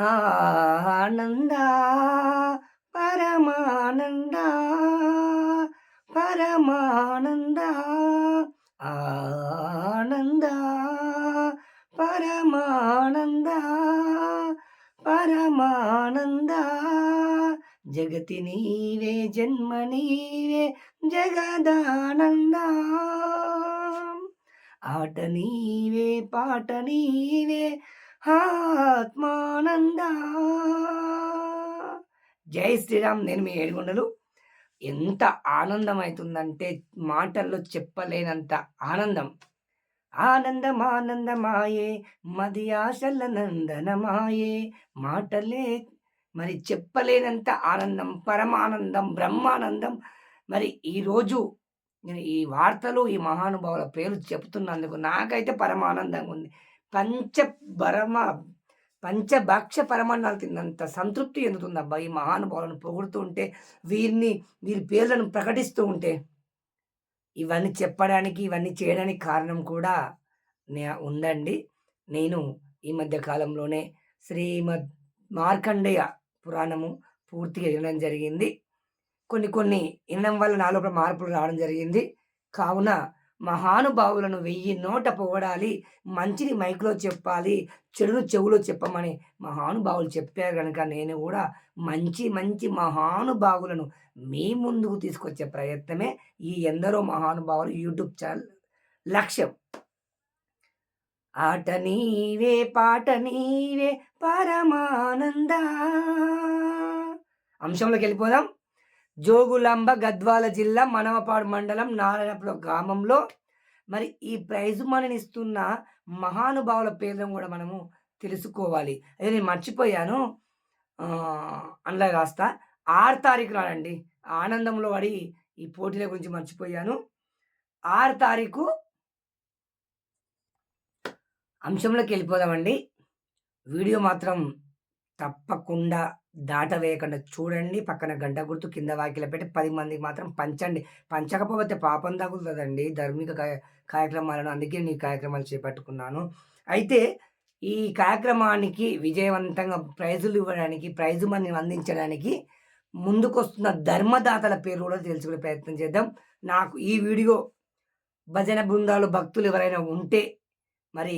ఆనంద పరమానంద పరమానంద ఆనంద పరమానంద పరమానంద జగతి నీవే జన్మ నీవే జగదానంద ఆట నీవే పాట నీవే ఆత్మానంద. జై శ్రీరామ్. నేను మీ ఏడుగుండలు. ఎంత ఆనందం అవుతుందంటే మాటల్లో చెప్పలేనంత ఆనందం. ఆనందం ఆనందమాయే మది ఆశల నందనమాయే మాటలే మరి చెప్పలేనంత ఆనందం పరమానందం బ్రహ్మానందం. మరి ఈరోజు నేను ఈ వార్తలు ఈ మహానుభావుల పేరు చెప్తున్నందుకు నాకైతే పరమానందంగా ఉంది పంచ పరమ పంచభాక్ష పరమాన్నాలు తిన్నంత సంతృప్తి ఎందుతుంది అబ్బా? ఈ మహానుభావులను పొగుడుతూ ఉంటే వీరిని వీరి పేర్లను ప్రకటిస్తూ ఉంటే ఇవన్నీ చెప్పడానికి ఇవన్నీ చేయడానికి కారణం కూడా నే ఉందండి. నేను ఈ మధ్య కాలంలోనే శ్రీమద్ మార్కండేయ పురాణము పూర్తిగా వినడం జరిగింది. కొన్ని కొన్ని వినడం వల్ల నాలో మార్పులు రావడం జరిగింది. కావున మహానుభావులను వెయ్యి నోట పొగడాలి మంచిని మైక్లో చెప్పాలి చెడును చెవులో చెప్పమని మహానుభావులు చెప్పారు కనుక నేను కూడా మంచి మంచి మహానుభావులను మీ ముందుకు తీసుకొచ్చే ప్రయత్నమే ఈ ఎందరో మహానుభావులు యూట్యూబ్ ఛానల్ లక్ష్యం. ఆట నీవే పాట నీవే పరమానంద. అంశంలోకి వెళ్ళిపోదాం. జోగులాంబ గద్వాల జిల్లా మనవపాడు మండలం నారాయణపురం గ్రామంలో. మరి ఈ ప్రైజ్ మనని ఇస్తున్న మహానుభావుల పేర్లను కూడా మనము తెలుసుకోవాలి. అదే నేను మర్చిపోయాను. అందులో రాస్తా. ఆరు తారీఖు నాడండి. ఆనందంలో పడి ఈ పోటీల గురించి మర్చిపోయాను. ఆరు తారీఖు అంశంలోకి వెళ్ళిపోదామండి. వీడియో మాత్రం తప్పకుండా దాట వేయకుండా చూడండి. పక్కన గంట గుర్తు కింద వాకిల పెట్టి పది మందికి మాత్రం పంచండి. పంచకపోతే పాపం తగులుతుందండి. ధార్మిక కార్యక్రమాలను అందుకే నీ కార్యక్రమాలు చేపట్టుకున్నాను. అయితే ఈ కార్యక్రమానికి విజయవంతంగా ప్రైజులు ఇవ్వడానికి ప్రైజు మనం అందించడానికి ముందుకొస్తున్న ధర్మదాతల పేరు కూడా తెలుసుకునే ప్రయత్నం చేద్దాం. నాకు ఈ వీడియో భజన బృందాలు భక్తులు ఎవరైనా ఉంటే మరి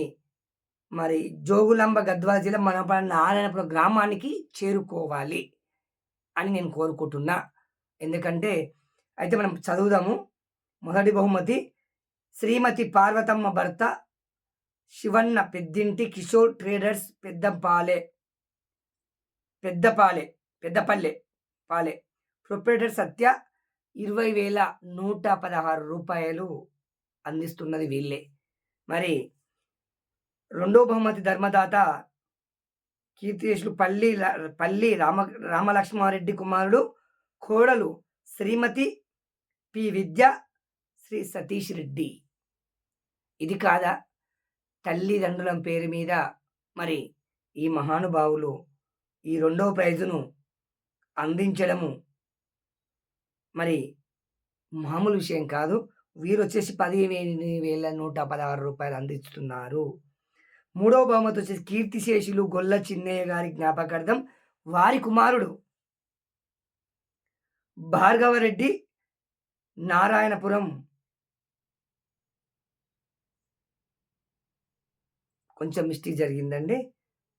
మరి జోగులాంబ గద్వాల జిల్లా మన నారాయణపురం గ్రామానికి చేరుకోవాలి అని నేను కోరుకుంటున్నా. ఎందుకంటే అయితే మనం చదువుదాము. మొదటి బహుమతి శ్రీమతి పార్వతమ్మ భర్త శివన్న పెద్దింటి కిషోర్ ట్రేడర్స్ పెద్దపాలె పెద్దపాలె పెద్దపల్లె పాలె. ప్రొపరేటర్ సత్య ఇరవై వేల నూట పదహారు రూపాయలు అందిస్తున్నది వీళ్ళే. మరి రెండో బహుమతి ధర్మదాత కీర్తిశేషులు పల్లి పల్లి రామ రామలక్ష్మారెడ్డి కుమారుడు కోడలు శ్రీమతి పి విద్య శ్రీ సతీష్ రెడ్డి. ఇది కాదా? తల్లిదండ్రుల పేరు మీద మరి ఈ మహానుభావులు ఈ రెండవ ప్రైజును అందించడము మరి మామూలు విషయం కాదు. వీరు వచ్చేసి పదిహేను వేల నూట పదహారు రూపాయలు అందిస్తున్నారు. మూడవ బహుమతి వచ్చేసి కీర్తిశేషులు గొల్ల చిన్నయ్య గారి జ్ఞాపకార్థం వారి కుమారుడు భార్గవరెడ్డి నారాయణపురం. కొంచెం మిస్టేక్ జరిగిందండి.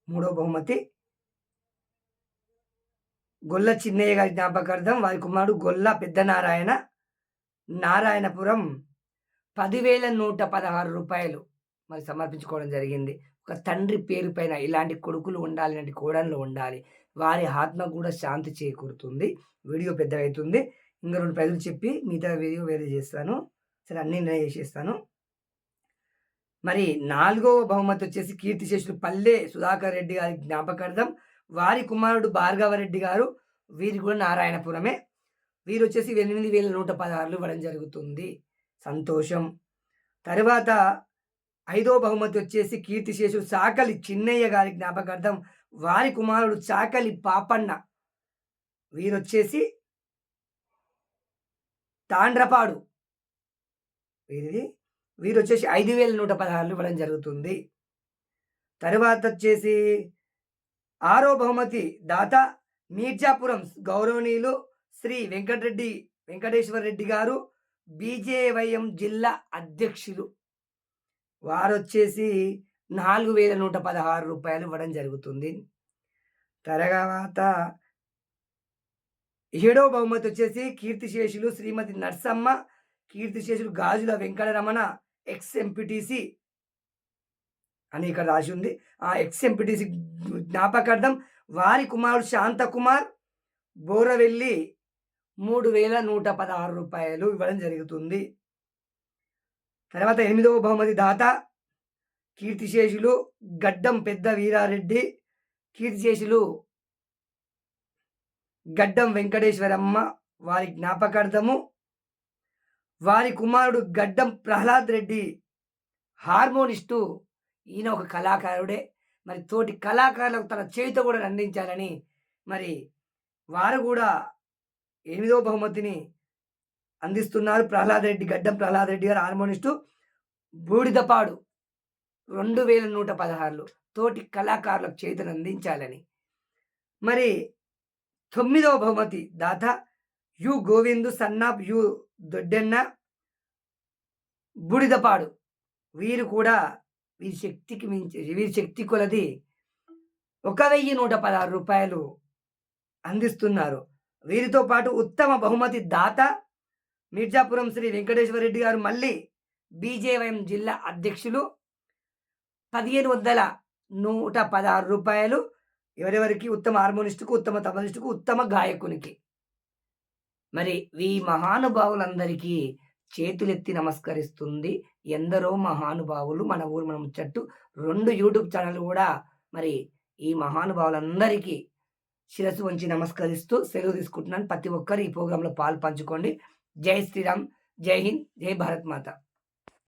మూడో బహుమతి గొల్ల చిన్నయ్య గారి జ్ఞాపకార్థం వారి కుమారుడు గొల్ల పెద్ద నారాయణ నారాయణపురం. పదివేల నూట పదహారు రూపాయలు. మరి సమర్పించుకోవడం జరిగింది. ఒక తండ్రి పేరు పైన ఇలాంటి కొడుకులు ఉండాలి ఇలాంటి కోడళ్ళు ఉండాలి. వారి ఆత్మ కూడా శాంతి చేకూరుతుంది. వీడియో పెద్దగా అవుతుంది ఇంకా రెండు ప్రజలు చెప్పి మిగతా వీడియో వేరే చేస్తాను. సరే అన్ని నేను చేసేస్తాను. మరి నాలుగవ బహుమతి వచ్చేసి కీర్తిశేషులు పల్లె సుధాకర్ రెడ్డి గారి జ్ఞాపకార్థం. వారి కుమారుడు భార్గవరెడ్డి గారు వీరి కూడా నారాయణపురమే. వీరు వచ్చేసి ఎనిమిది వేల నూట పదహారులు ఇవ్వడం జరుగుతుంది. సంతోషం. తర్వాత ఐదో బహుమతి వచ్చేసి కీర్తిశేషుడు చాకలి చిన్నయ్య గారి జ్ఞాపకార్థం వారి కుమారుడు చాకలి పాపన్న. వీరొచ్చేసి తాండ్రపాడు. వీరిది. వీరు వచ్చేసి ఐదు వేల నూట పదహారులు ఇవ్వడం జరుగుతుంది. తర్వాత వచ్చేసి ఆరో బహుమతి దాత మీర్జాపురం గౌరవనీయులు శ్రీ వెంకటరెడ్డి వెంకటేశ్వర రెడ్డి గారు బీజేవైఎం జిల్లా అధ్యక్షులు. వారు వచ్చేసి నాలుగు వేల నూట పదహారు రూపాయలు ఇవ్వడం జరుగుతుంది. తర్వాత ఏడవ బహుమతి వచ్చేసి కీర్తిశేషులు శ్రీమతి నర్సమ్మ కీర్తిశేషులు గాజుల వెంకటరమణ ఎక్స్ ఎంపీటీసీ అని ఇక్కడ రాసి ఉంది ఆ ఎక్స్ ఎంపీటీసీ జ్ఞాపకార్థం వారి కుమారుడు శాంతకుమార్ బోరవెల్లి మూడు వేల నూట పదహారు రూపాయలు ఇవ్వడం జరుగుతుంది. తర్వాత ఎనిమిదవ బహుమతి దాత కీర్తిశేషులు గడ్డం పెద్ద వీరారెడ్డి కీర్తిశేషులు గడ్డం వెంకటేశ్వరమ్మ వారి జ్ఞాపకార్థము వారి కుమారుడు గడ్డం ప్రహ్లాద్ రెడ్డి హార్మోనిస్టు. ఈయన ఒక కళాకారుడే. మరి తోటి కళాకారులకు తన చేతితో కూడా అందించాలని మరి వారు కూడా ఎనిమిదవ బహుమతిని అందిస్తున్నారు ప్రహ్లాద్ రెడ్డి గడ్డం ప్రహ్లాద్ రెడ్డి గారు హార్మోనిస్టు బూడిదపాడు. రెండు వేల నూట పదహారులో తోటి కళాకారులకు చేతులు అందించాలని. మరి తొమ్మిదవ బహుమతి దాత యు గోవిందు సన్నాప్ యు దొడ్డెన్న బూడిదపాడు. వీరు కూడా వీరి శక్తికి మించి వీరి శక్తి కొలది ఒక వెయ్యి నూట పదహారు రూపాయలు అందిస్తున్నారు. వీరితో పాటు ఉత్తమ బహుమతి దాత మిర్జాపురం శ్రీ వెంకటేశ్వర రెడ్డి గారు మళ్ళీ బీజేవైఎం జిల్లా అధ్యక్షులు. పదిహేను వందల నూట పదహారు రూపాయలు ఎవరెవరికి? ఉత్తమ హార్మోనిస్టుకు ఉత్తమ తబలిస్టుకు ఉత్తమ గాయకునికి. మరి ఈ మహానుభావులందరికీ చేతులెత్తి నమస్కరిస్తుంది ఎందరో మహానుభావులు. మన ఊరు మన ముచ్చట్టు రెండు యూట్యూబ్ ఛానల్ కూడా మరి ఈ మహానుభావులందరికీ శిరస్సు వంచి నమస్కరిస్తూ సెలవు తీసుకుంటున్నాను. ప్రతి ఒక్కరు ఈ ప్రోగ్రాంలో పాలు పంచుకోండి. జై శ్రీరామ్ జై హింద్ జై భారత్ మాత